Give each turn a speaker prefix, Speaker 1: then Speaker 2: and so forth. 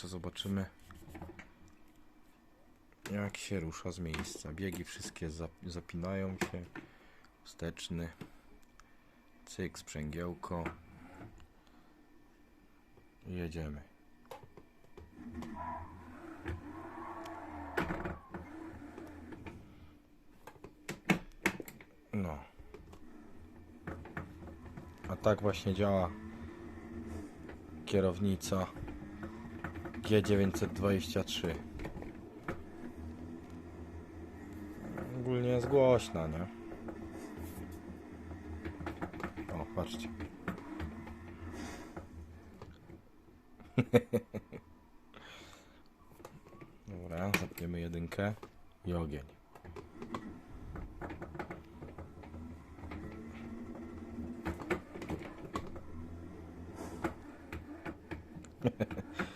Speaker 1: jeszcze zobaczymy jak się rusza z miejsca. Biegi wszystkie zap- zapinają się. Wsteczny. Cyk, sprzęgiełko. Jedziemy. No. A tak właśnie działa kierownica G923 ogólnie jest głośna, nie? O, patrzcie. Dobra, zapniemy jedynkę i ogień.